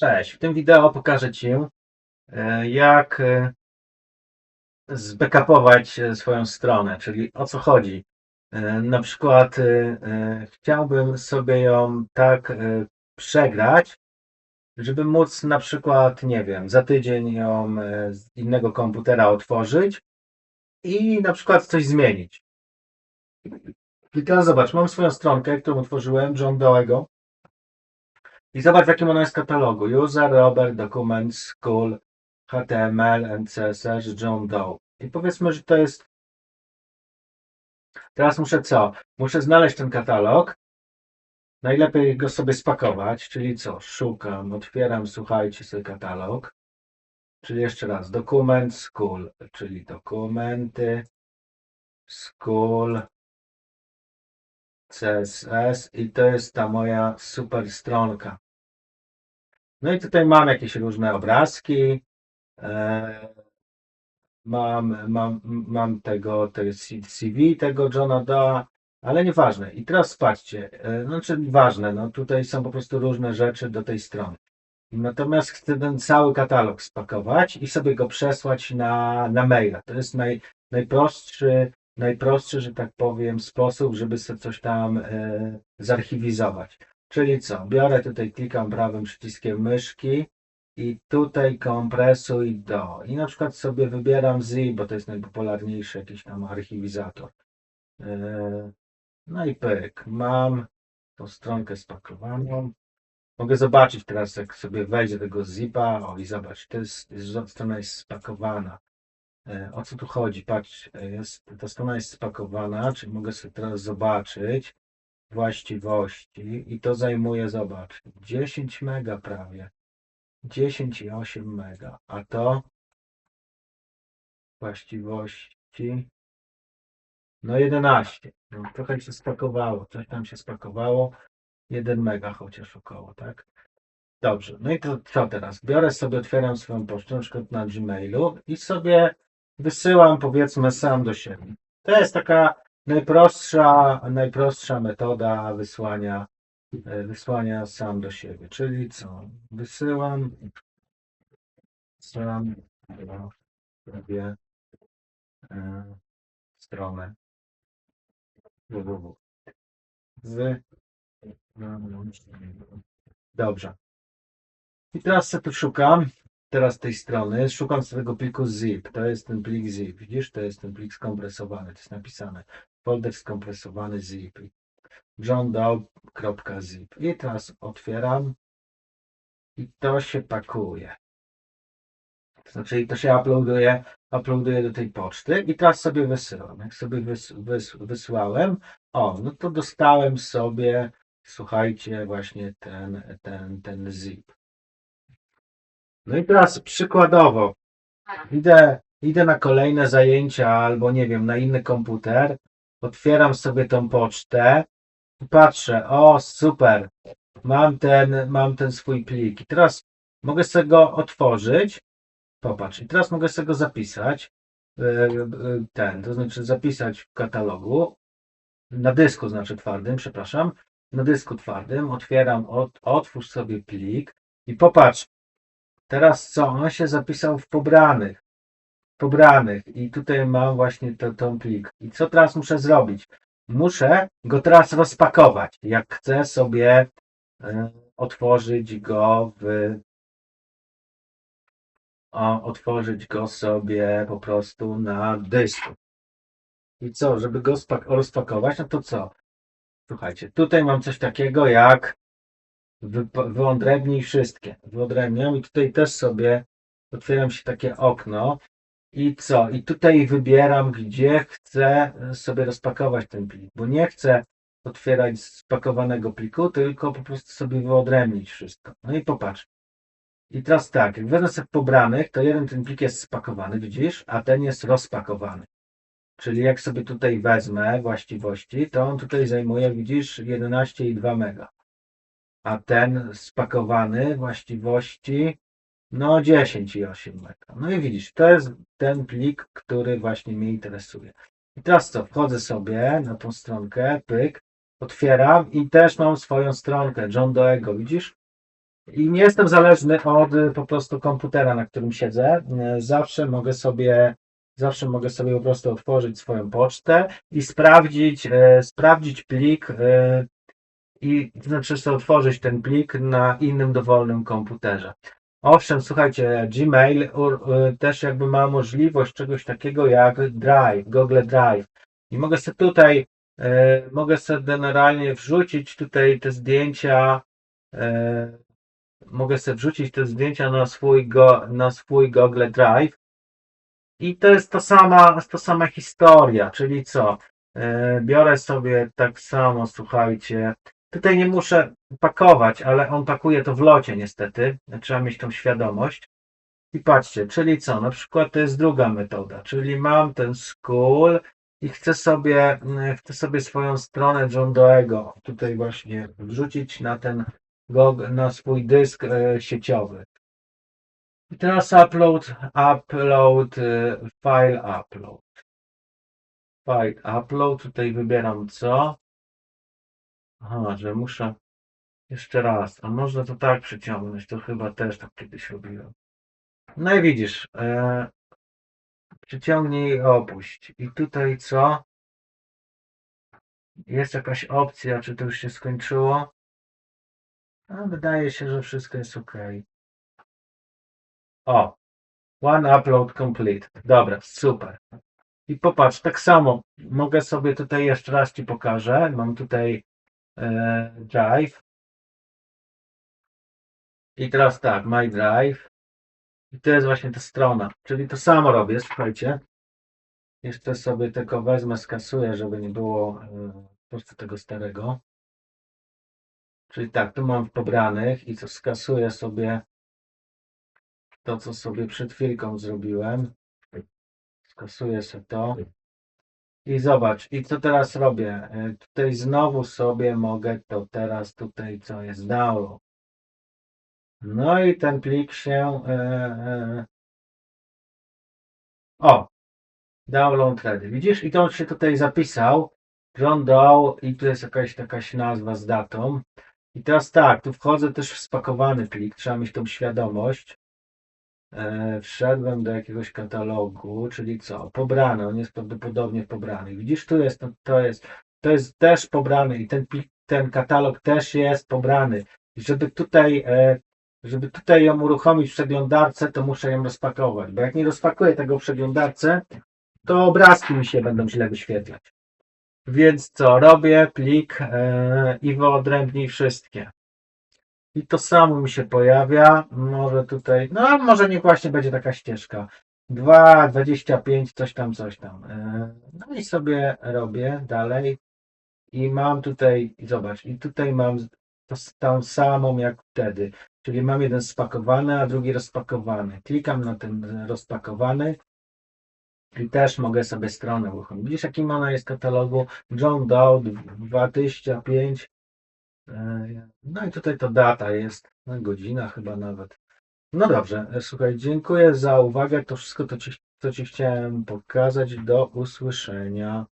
Cześć, w tym wideo pokażę Ci, e, jak e, zbackupować e, swoją stronę, czyli o co chodzi. Na przykład chciałbym sobie ją tak przegrać, żeby móc na przykład, nie wiem, za tydzień ją z innego komputera otworzyć i na przykład coś zmienić. I teraz zobacz, mam swoją stronkę, którą otworzyłem, John Doe'ego. I zobacz, w jakim ona jest katalogu. User, Robert, Documents, School, HTML, CSS, John Doe. I powiedzmy, że to jest... Teraz muszę co? Muszę znaleźć ten katalog. Najlepiej go sobie spakować, czyli co? Szukam, otwieram, słuchajcie sobie katalog. Czyli jeszcze raz, dokument, school, czyli dokumenty, school, CSS i to jest ta moja super stronka. No i tutaj mam jakieś różne obrazki. e, Mam, mam, mam tego, to jest CV tego Johna Doe, ale nieważne. I teraz patrzcie, e, znaczy ważne, no tutaj są po prostu różne rzeczy do tej strony. Natomiast chcę ten cały katalog spakować i sobie go przesłać na, na maila. To jest naj, najprostszy, najprostszy, że tak powiem, sposób, żeby sobie coś tam e, zarchiwizować. Czyli co? Biorę tutaj, klikam prawym przyciskiem myszki i tutaj kompresuj do. I na przykład sobie wybieram zip, bo to jest najpopularniejszy jakiś tam archiwizator. E, No i pyk. Mam tą stronkę spakowaną. Mogę zobaczyć teraz, jak sobie wejdzie tego zipa. O i zobacz, to jest, strona jest spakowana. E, O co tu chodzi? Patrz, e, jest, ta strona jest spakowana, czyli mogę sobie teraz zobaczyć właściwości i to zajmuje, zobacz, 10 mega prawie. 10,8 mega. A to właściwości no 11. No, trochę się spakowało, coś tam się spakowało. 1 mega chociaż około, tak? Dobrze, no i to co teraz? Biorę sobie, otwieram swoją pocztę, na przykład na Gmailu i sobie wysyłam powiedzmy sam do siebie. To jest taka najprostsza, najprostsza metoda wysłania, e, wysłania sam do siebie. Czyli co? Wysyłam sam do siebie e, stronę www. Wy Dobrze. I teraz sobie tu szukam, teraz tej strony, szukam swojego pliku zip. To jest ten plik zip. Widzisz, to jest ten plik skompresowany. To jest napisane. Folder skompresowany zip. johndoe.zip. I teraz otwieram i to się pakuje. To znaczy, to się uploaduje, uploaduje do tej poczty i teraz sobie wysyłam. Jak sobie wys, wys, wysłałem, o, no to dostałem sobie, słuchajcie, właśnie ten, ten, ten zip. No i teraz przykładowo, idę, idę na kolejne zajęcia albo nie wiem, na inny komputer, otwieram sobie tą pocztę i patrzę, o super, mam ten, mam ten swój plik. I teraz mogę sobie go otworzyć, popatrz, i teraz mogę sobie go zapisać, e, e, ten, to znaczy zapisać w katalogu, na dysku znaczy twardym, przepraszam, na dysku twardym, otwieram, od, otwórz sobie plik i popatrz, teraz co, on się zapisał w pobranych, pobranych i tutaj mam właśnie to, tą plik. I co teraz muszę zrobić? Muszę go teraz rozpakować, jak chcę sobie e, otworzyć go w o, otworzyć go sobie po prostu na dysku. I co, żeby go rozpakować, no to co? Słuchajcie, tutaj mam coś takiego jak wypo- wyodrębnij wszystkie. Wyodrębniam i tutaj też sobie otwieram się takie okno i co? I tutaj wybieram, gdzie chcę sobie rozpakować ten plik, bo nie chcę otwierać spakowanego pliku, tylko po prostu sobie wyodrębnić wszystko. No i popatrz. I teraz tak, jak wezmę sobie pobranych, to jeden ten plik jest spakowany, widzisz, a ten jest rozpakowany. Czyli jak sobie tutaj wezmę właściwości, to on tutaj zajmuje, widzisz, 11,2 mega. A ten spakowany właściwości, no 10,8 mega. No i widzisz, to jest ten plik, który właśnie mnie interesuje. I teraz co, wchodzę sobie na tą stronkę, pyk, otwieram i też mam swoją stronkę John Doego, widzisz? I nie jestem zależny od y, po prostu komputera, na którym siedzę. Y, Zawsze mogę sobie, zawsze mogę sobie po prostu otworzyć swoją pocztę i sprawdzić, y, sprawdzić plik y, i znaczy sobie otworzyć ten plik na innym dowolnym komputerze. Owszem, słuchajcie, Gmail y, też jakby ma możliwość czegoś takiego jak Drive, Google Drive. I mogę sobie tutaj, y, mogę sobie generalnie wrzucić tutaj te zdjęcia, y, mogę sobie wrzucić te zdjęcia na swój, go, na swój Google Drive. I to jest to sama, to sama historia, czyli co? Biorę sobie tak samo, słuchajcie. Tutaj nie muszę pakować, ale on pakuje to w locie niestety. Trzeba mieć tą świadomość. I patrzcie, czyli co? Na przykład to jest druga metoda, czyli mam ten school i chcę sobie, mm, chcę sobie swoją stronę John Doe'ego tutaj właśnie wrzucić na ten na swój dysk e, sieciowy. I teraz upload, upload, e, file upload. File upload, tutaj wybieram co. Aha, że muszę jeszcze raz, a można to tak przyciągnąć, to chyba też tak kiedyś robiłem. No i widzisz, e, przyciągnij i opuść. I tutaj co? Jest jakaś opcja, czy to już się skończyło? A wydaje się, że wszystko jest ok. O, one upload complete. Dobra, super. I popatrz, tak samo mogę sobie tutaj jeszcze raz Ci pokażę. Mam tutaj Drive. I teraz tak, My Drive. I to jest właśnie ta strona. Czyli to samo robię, słuchajcie. Jeszcze sobie tylko wezmę, skasuję, żeby nie było e, po prostu tego starego. Czyli tak, tu mam w pobranych i co skasuję sobie to, co sobie przed chwilką zrobiłem. Skasuję sobie to. I zobacz, i co teraz robię? E, Tutaj znowu sobie mogę to teraz tutaj, co jest download. No i ten plik się. E, e, o! Download ready. Widzisz? I to on się tutaj zapisał. John i tu jest jakaś jakaś nazwa z datą. I teraz tak, tu wchodzę też w spakowany plik, trzeba mieć tą świadomość. E, wszedłem do jakiegoś katalogu, czyli co? Pobrany, on jest prawdopodobnie pobrany. Widzisz, tu jest, to, jest, to jest też pobrany i ten, ten katalog też jest pobrany. I żeby tutaj, e, żeby tutaj ją uruchomić w przeglądarce, to muszę ją rozpakować, bo jak nie rozpakuję tego w przeglądarce, to obrazki mi się będą źle wyświetlać. Więc co, robię plik e, i wyodrębnij wszystkie. I to samo mi się pojawia. Może tutaj, no może niech właśnie będzie taka ścieżka. 2, 25, coś tam, coś tam. E, No i sobie robię dalej. I mam tutaj, zobacz, i tutaj mam to, tą samą jak wtedy. Czyli mam jeden spakowany, a drugi rozpakowany. Klikam na ten rozpakowany i też mogę sobie stronę uruchomić. Widzisz, jakim ona jest katalogu? John Doe 2005. E, No i tutaj to data jest, no, godzina chyba nawet. No dobrze, e, słuchaj, dziękuję za uwagę. To wszystko, to ci, co Ci chciałem pokazać. Do usłyszenia.